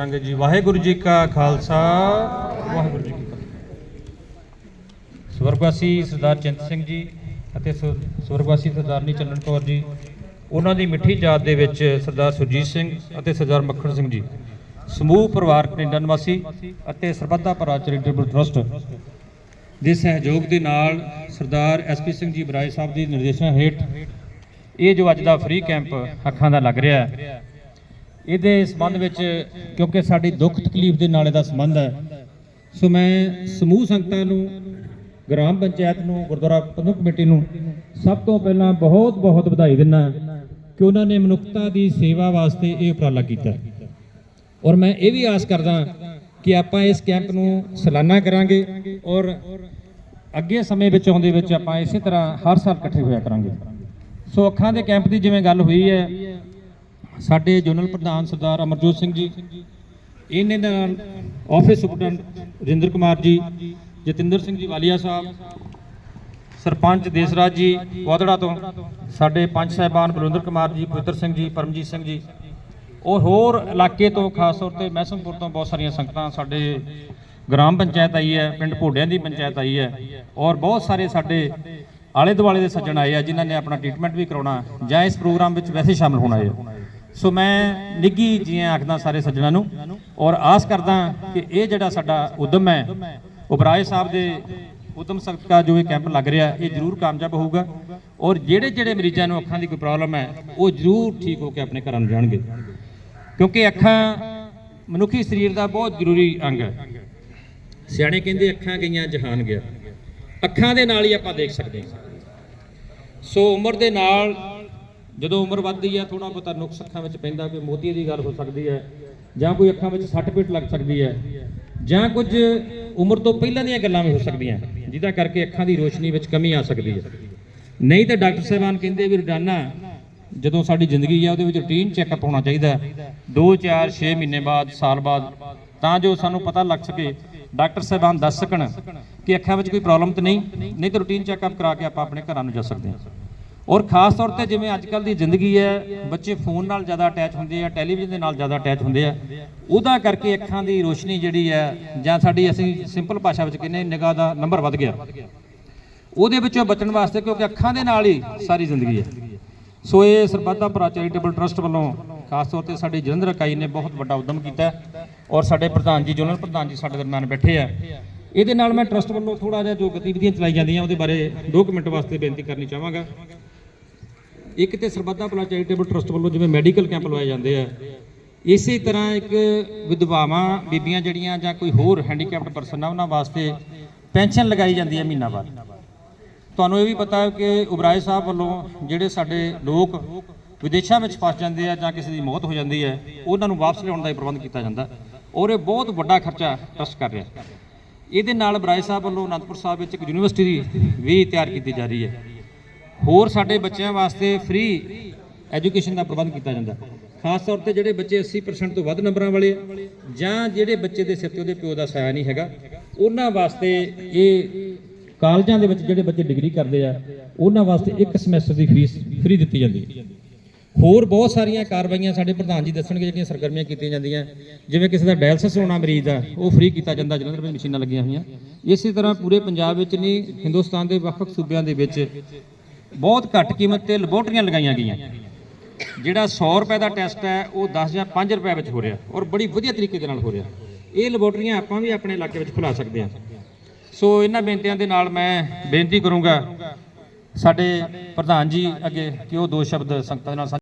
ਸੰਗ ਜੀ, ਵਾਹਿਗੁਰੂ ਜੀ ਕਾ ਖਾਲਸਾ, ਵਾਹਿਗੁਰੂ ਜੀ ਕੀ ਫਤਿਹ। ਸਵਰਗਵਾਸੀ ਸਰਦਾਰ ਚਿੰਤ ਸਿੰਘ ਜੀ ਅਤੇ ਸ- ਸਵਰਗਵਾਸੀ ਸਰਦਾਰਨੀ ਚੰਨਨ ਕੌਰ ਜੀ, ਉਹਨਾਂ ਦੀ ਮਿੱਠੀ ਯਾਦ ਦੇ ਵਿੱਚ ਸਰਦਾਰ ਸੁਰਜੀਤ ਸਿੰਘ ਅਤੇ ਸਰਦਾਰ ਮੱਖਣ ਸਿੰਘ ਜੀ, ਸਮੂਹ ਪਰਿਵਾਰ ਕੈਨੇਡਾ ਨਿਵਾਸੀ ਅਤੇ ਸਰਬੱਤ ਦਾ ਚੈਰੀਟੇਬਲ ਟਰਸਟ ਦੇ ਸਹਿਯੋਗ ਦੇ ਨਾਲ ਸਰਦਾਰ ਐਸਪੀ ਸਿੰਘ ਜੀ ਬਰਾਏ ਸਾਹਿਬ ਦੀ ਨਿਰਦੇਸ਼ਾਂ ਹੇਠ ਇਹ ਜੋ ਅੱਜ ਦਾ ਫ੍ਰੀ ਕੈਂਪ ਅੱਖਾਂ ਦਾ ਲੱਗ ਰਿਹਾ ਹੈ ਇਹਦੇ ਸੰਬੰਧ ਵਿੱਚ ਕਿਉਂਕਿ ਸਾਡੀ ਦੁੱਖ ਤਕਲੀਫ ਦੇ ਨਾਲ ਇਹਦਾ ਸੰਬੰਧ ਹੈ। ਸੋ ਮੈਂ ਸਮੂਹ ਸੰਗਤਾਂ ਨੂੰ, ਗ੍ਰਾਮ ਪੰਚਾਇਤ ਨੂੰ, ਗੁਰਦੁਆਰਾ ਪ੍ਰਬੰਧਕ ਕਮੇਟੀ ਨੂੰ ਸਭ ਤੋਂ ਪਹਿਲਾਂ ਬਹੁਤ ਬਹੁਤ ਵਧਾਈ ਦਿੰਦਾ ਕਿ ਉਹਨਾਂ ਨੇ ਮਨੁੱਖਤਾ ਦੀ ਸੇਵਾ ਵਾਸਤੇ ਇਹ ਉਪਰਾਲਾ ਕੀਤਾ। ਔਰ ਮੈਂ ਇਹ ਵੀ ਆਸ ਕਰਦਾ ਕਿ ਆਪਾਂ ਇਸ ਕੈਂਪ ਨੂੰ ਸਾਲਾਨਾ ਕਰਾਂਗੇ ਔਰ ਅੱਗੇ ਸਮੇਂ ਵਿੱਚ ਆਉਂਦੇ ਵਿੱਚ ਆਪਾਂ ਇਸੇ ਤਰ੍ਹਾਂ ਹਰ ਸਾਲ ਇਕੱਠੇ ਹੋਇਆ ਕਰਾਂਗੇ। ਸੋ ਅੱਖਾਂ ਦੇ ਕੈਂਪ ਦੀ ਜਿਵੇਂ ਗੱਲ ਹੋਈ ਹੈ ਸਾਡੇ ਜਨਰਲ ਪ੍ਰਧਾਨ ਸਰਦਾਰ ਅਮਰਜੋਤ ਸਿੰਘ ਜੀ, ਇਹਨੇ ਨਾਲ ਆਫਿਸ ਸੁਪਰਡੈਂਟ ਰਿੰਦਰ ਕੁਮਾਰ ਜੀ, ਜਤਿੰਦਰ ਸਿੰਘ ਜੀ ਵਾਲੀਆ ਸਾਹਿਬ, ਸਰਪੰਚ ਦੇਸਰਾਜ ਜੀ ਵਾਦੜਾ ਤੋਂ, ਸਾਡੇ ਪੰਚ ਸਾਹਿਬਾਨ ਬਲਵਿੰਦਰ ਕੁਮਾਰ ਜੀ, ਪਵਿੱਤਰ ਸਿੰਘ ਜੀ, ਪਰਮਜੀਤ ਸਿੰਘ ਜੀ, ਔਰ ਹੋਰ ਇਲਾਕੇ ਤੋਂ ਖਾਸ ਤੌਰ ਤੇ ਮਹਿਸਮਪੁਰ ਤੋਂ ਬਹੁਤ ਸਾਰੀਆਂ ਸੰਗਤਾਂ ਸਾਡੇ ਗ੍ਰਾਮ ਪੰਚਾਇਤ ਆਈ ਹੈ, ਪਿੰਡ ਭੋੜਿਆਂ ਦੀ ਪੰਚਾਇਤ ਆਈ ਹੈ, ਔਰ ਬਹੁਤ ਸਾਰੇ ਸਾਡੇ ਆਲੇ ਦੁਆਲੇ ਦੇ ਸੱਜਣ ਆਏ ਆ, ਜਿਨ੍ਹਾਂ ਨੇ ਆਪਣਾ ਟ੍ਰੀਟਮੈਂਟ ਵੀ ਕਰਾਉਣਾ ਜਾਂ ਇਸ ਪ੍ਰੋਗਰਾਮ ਵਿੱਚ ਵੈਸੇ ਸ਼ਾਮਲ ਹੋਣਾ ਹੈ। ਸੋ ਮੈਂ ਨਿੱਗੀ ਜੀਆਂ ਆਖਦਾ ਸਾਰੇ ਸੱਜਣਾਂ ਨੂੰ ਔਰ ਆਸ ਕਰਦਾ ਕਿ ਇਹ ਜਿਹੜਾ ਸਾਡਾ ਉਦਮ ਹੈ ਉਬਰਾਏ ਸਾਹਿਬ ਦੇ ਉਦਮ ਸਦਕਾ ਜੋ ਇਹ ਕੈਂਪ ਲੱਗ ਰਿਹਾ, ਇਹ ਜ਼ਰੂਰ ਕਾਮਯਾਬ ਹੋਊਗਾ ਔਰ ਜਿਹੜੇ ਜਿਹੜੇ ਮਰੀਜ਼ਾਂ ਨੂੰ ਅੱਖਾਂ ਦੀ ਕੋਈ ਪ੍ਰੋਬਲਮ ਹੈ, ਉਹ ਜ਼ਰੂਰ ਠੀਕ ਹੋ ਕੇ ਆਪਣੇ ਘਰਾਂ ਨੂੰ ਜਾਣਗੇ। ਕਿਉਂਕਿ ਅੱਖਾਂ ਮਨੁੱਖੀ ਸਰੀਰ ਦਾ ਬਹੁਤ ਜ਼ਰੂਰੀ ਅੰਗ ਹੈ। ਸਿਆਣੇ ਕਹਿੰਦੇ ਅੱਖਾਂ ਗਈਆਂ ਜਹਾਨ ਗਿਆ। ਅੱਖਾਂ ਦੇ ਨਾਲ ਹੀ ਆਪਾਂ ਦੇਖ ਸਕਦੇ ਹਾਂ। ਸੋ ਉਮਰ ਦੇ ਨਾਲ ਜਦੋਂ ਉਮਰ ਵੱਧਦੀ ਹੈ ਥੋੜਾ ਬਹੁਤਾ ਨੁਕਸ ਅੱਖਾਂ ਵਿੱਚ ਪੈਂਦਾ ਕੋਈ ਮੋਤੀਏ ਦੀ ਗੱਲ ਹੋ ਸਕਦੀ ਹੈ, ਜਾਂ ਕੋਈ ਅੱਖਾਂ ਵਿੱਚ ਸੱਟ ਪੇਟ ਲੱਗ ਸਕਦੀ ਹੈ, ਜਾਂ ਕੁਝ ਉਮਰ ਤੋਂ ਪਹਿਲਾਂ ਦੀਆਂ ਗੱਲਾਂ ਵੀ ਹੋ ਸਕਦੀਆਂ, ਜਿਹਦਾ ਕਰਕੇ ਅੱਖਾਂ ਦੀ ਰੋਸ਼ਨੀ ਵਿੱਚ ਕਮੀ ਆ ਸਕਦੀ ਹੈ। ਨਹੀਂ ਤਾਂ ਡਾਕਟਰ ਸਾਹਿਬਾਨ ਕਹਿੰਦੇ ਵੀ ਰੋਜ਼ਾਨਾ ਜਦੋਂ ਸਾਡੀ ਜ਼ਿੰਦਗੀ ਹੈ ਉਹਦੇ ਵਿੱਚ ਰੂਟੀਨ ਚੈੱਕਅਪ ਹੋਣਾ ਚਾਹੀਦਾ 2 4 6 ਮਹੀਨੇ ਬਾਅਦ, ਸਾਲ ਬਾਅਦ, ਤਾਂ ਜੋ ਸਾਨੂੰ ਪਤਾ ਲੱਗ ਸਕੇ, ਡਾਕਟਰ ਸਾਹਿਬਾਨ ਦੱਸ ਸਕਣ ਕਿ ਅੱਖਾਂ ਵਿੱਚ ਕੋਈ ਪ੍ਰੋਬਲਮ ਤਾਂ ਨਹੀਂ? ਨਹੀਂ ਤਾਂ ਰੂਟੀਨ ਚੈੱਕਅਪ ਕਰਾ ਕੇ ਆਪਾਂ ਆਪਣੇ ਘਰਾਂ ਨੂੰ ਜਾ ਸਕਦੇ ਹਾਂ। ਔਰ ਖਾਸ ਤੌਰ ਤੇ ਜਿਵੇਂ ਅੱਜ ਕੱਲ ਦੀ ਜ਼ਿੰਦਗੀ ਹੈ, ਬੱਚੇ ਫੋਨ ਨਾਲ ਜ਼ਿਆਦਾ ਅਟੈਚ ਹੁੰਦੇ ਆ ਟੈਲੀਵਿਜ਼ਨ ਦੇ ਨਾਲ ਜ਼ਿਆਦਾ ਅਟੈਚ ਹੁੰਦੇ ਆ। ਉਹਦਾ ਕਰਕੇ ਅੱਖਾਂ ਦੀ ਰੋਸ਼ਨੀ ਜਿਹੜੀ ਹੈ, ਜਾਂ ਸਾਡੀ ਅਸੀਂ ਸਿੰਪਲ ਭਾਸ਼ਾ ਵਿੱਚ ਕਹਿੰਦੇ ਨਿਗਾਹ ਦਾ ਨੰਬਰ ਵੱਧ ਗਿਆ। ਉਹਦੇ ਵਿੱਚੋਂ ਬਚਣ ਵਾਸਤੇ ਕਿਉਂਕਿ ਅੱਖਾਂ ਦੇ ਨਾਲ ਹੀ ਸਾਰੀ ਜ਼ਿੰਦਗੀ ਹੈ। ਸੋ ਇਹ ਸਰਬੱਤ ਭਰਾ ਚੈਰੀਟੇਬਲ ਟਰਸਟ ਵੱਲੋਂ ਖਾਸ ਤੌਰ ਤੇ ਸਾਡੀ ਜਲੰਧਰ ਇਕਾਈ ਨੇ ਬਹੁਤ ਵੱਡਾ ਉਦਮ ਕੀਤਾ ਔਰ ਸਾਡੇ ਪ੍ਰਧਾਨ ਜੀ ਜਨਰਲ ਪ੍ਰਧਾਨ ਜੀ ਸਾਡੇ ਦਰਮਿਆਨ ਬੈਠੇ ਆ। ਇਹਦੇ ਨਾਲ ਮੈਂ ਟਰਸਟ ਵੱਲੋਂ ਥੋੜਾ ਜਿਹਾ ਜੋ ਗਤੀਵਿਧੀਆਂ ਚਲਾਈ ਜਾਂਦੀਆਂ, ਉਹਦੇ ਬਾਰੇ 2 ਮਿੰਟ ਵਾਸਤੇ ਬੇਨਤੀ ਕਰਨੀ ਚਾਹਾਂਗਾ। ਇੱਕ ਤੇ ਸਰਬੱਤ ਦਾ ਭਲਾ ਚੈਰੀਟੇਬਲ ਟਰਸਟ ਵੱਲੋਂ ਜਿਵੇਂ ਮੈਡੀਕਲ ਕੈਂਪ ਲਵਾਏ ਜਾਂਦੇ ਆ, ਇਸੇ ਤਰ੍ਹਾਂ ਇੱਕ ਵਿਧਵਾਵਾਂ, ਬੀਬੀਆਂ ਜਿਹੜੀਆਂ ਜਾਂ ਕੋਈ ਹੋਰ ਹੈਂਡੀਕੈਪਡ ਪਰਸਨ ਆ, ਉਹਨਾਂ ਵਾਸਤੇ ਪੈਨਸ਼ਨ ਲਗਾਈ ਜਾਂਦੀ ਹੈ ਮਹੀਨਾ ਬਾਅਦ। ਤੁਹਾਨੂੰ ਇਹ ਵੀ ਪਤਾ ਹੈ ਕਿ ਉਬਰਾਏ ਸਾਹਿਬ ਵੱਲੋਂ ਜਿਹੜੇ ਸਾਡੇ ਲੋਕ ਵਿਦੇਸ਼ਾਂ ਵਿੱਚ ਫਸ ਜਾਂਦੇ ਆ ਜਾਂ ਕਿਸੇ ਦੀ ਮੌਤ ਹੋ ਜਾਂਦੀ ਹੈ, ਉਹਨਾਂ ਨੂੰ ਵਾਪਸ ਲਿਆਉਣ ਦਾ ਹੀ ਪ੍ਰਬੰਧ ਕੀਤਾ ਜਾਂਦਾ ਔਰ ਇਹ ਬਹੁਤ ਵੱਡਾ ਖਰਚਾ ਟਰਸਟ ਕਰ ਰਿਹਾ। ਇਹਦੇ ਨਾਲ ਉਬਰਾਏ ਸਾਹਿਬ ਵੱਲੋਂ ਅਨੰਦਪੁਰ ਸਾਹਿਬ ਵਿੱਚ ਇੱਕ ਯੂਨੀਵਰਸਿਟੀ ਦੀ ਵੀ ਤਿਆਰ ਕੀਤੀ ਜਾ ਰਹੀ ਹੈ। ਹੋਰ ਸਾਡੇ ਬੱਚਿਆਂ ਵਾਸਤੇ ਫ੍ਰੀ ਐਜੂਕੇਸ਼ਨ ਦਾ ਪ੍ਰਬੰਧ ਕੀਤਾ ਜਾਂਦਾ। ਖਾਸ ਤੌਰ ਤੇ ਜਿਹੜੇ ਬੱਚੇ 80% ਤੋਂ ਵੱਧ ਨੰਬਰਾਂ ਵਾਲੇ ਜਾਂ ਜਿਹੜੇ ਬੱਚੇ ਦੇ ਸਿਰ ਤੇ ਉਹਦੇ ਪਿਓ ਦਾ ਸਾਇਆ ਨਹੀਂ ਹੈਗਾ, ਉਹਨਾਂ ਵਾਸਤੇ ਇਹ ਕਾਲਜਾਂ ਦੇ ਵਿੱਚ ਜਿਹੜੇ ਬੱਚੇ ਡਿਗਰੀ ਕਰਦੇ ਆ, ਉਹਨਾਂ ਵਾਸਤੇ ਇੱਕ ਸਮੈਸਟਰ ਦੀ ਫੀਸ ਫ੍ਰੀ ਦਿੱਤੀ ਜਾਂਦੀ ਹੈ। ਹੋਰ ਬਹੁਤ ਸਾਰੀਆਂ ਕਾਰਵਾਈਆਂ ਸਾਡੇ ਪ੍ਰਧਾਨ ਜੀ ਦੱਸਣਗੇ, ਜਿਹੜੀਆਂ ਸਰਗਰਮੀਆਂ ਕੀਤੀਆਂ ਜਾਂਦੀਆਂ। ਜਿਵੇਂ ਕਿਸੇ ਦਾ ਡਾਇਲਸਿਸ ਹੋਣਾ ਮਰੀਜ਼ ਦਾ, ਉਹ ਫ੍ਰੀ ਕੀਤਾ ਜਾਂਦਾ ਜਲੰਧਰ ਵਿੱਚ ਮਸ਼ੀਨਾਂ ਲੱਗੀਆਂ ਹੋਈਆਂ। ਇਸੇ ਤਰ੍ਹਾਂ ਪੂਰੇ ਪੰਜਾਬ ਵਿੱਚ ਨਹੀਂ, ਹਿੰਦੁਸਤਾਨ ਦੇ ਵੱਖ-ਵੱਖ ਸੂਬਿਆਂ ਦੇ ਵਿੱਚ ਬਹੁਤ ਘੱਟ ਕੀਮਤ ਤੇ ਲੈਬੋਰਟਰੀਆਂ ਲਗਾਈਆਂ ਗਈਆਂ। ਜਿਹੜਾ 100 ਰੁਪਏ ਦਾ ਟੈਸਟ ਹੈ, ਉਹ 10 ਜਾਂ 5 ਰੁਪਏ ਵਿੱਚ ਹੋ ਰਿਹਾ ਔਰ ਬੜੀ ਵਧੀਆ ਤਰੀਕੇ ਦੇ ਨਾਲ ਹੋ ਰਿਹਾ। ਇਹ ਲੈਬੋਰਟਰੀਆਂ ਆਪਾਂ ਵੀ ਆਪਣੇ ਇਲਾਕੇ ਵਿੱਚ ਖੁਲਾ ਸਕਦੇ ਹਾਂ। ਸੋ ਇਹਨਾਂ ਬੇਨਤੀਆਂ ਦੇ ਨਾਲ ਮੈਂ ਬੇਨਤੀ ਕਰੂੰਗਾ, ਸਾਡੇ ਪ੍ਰਧਾਨ ਜੀ ਅੱਗੇ ਕਿ ਉਹ ਦੋ ਸ਼ਬਦ ਸੰਗਤਾਂ ਦੇ ਨਾਲ ਸਾਂਝੇ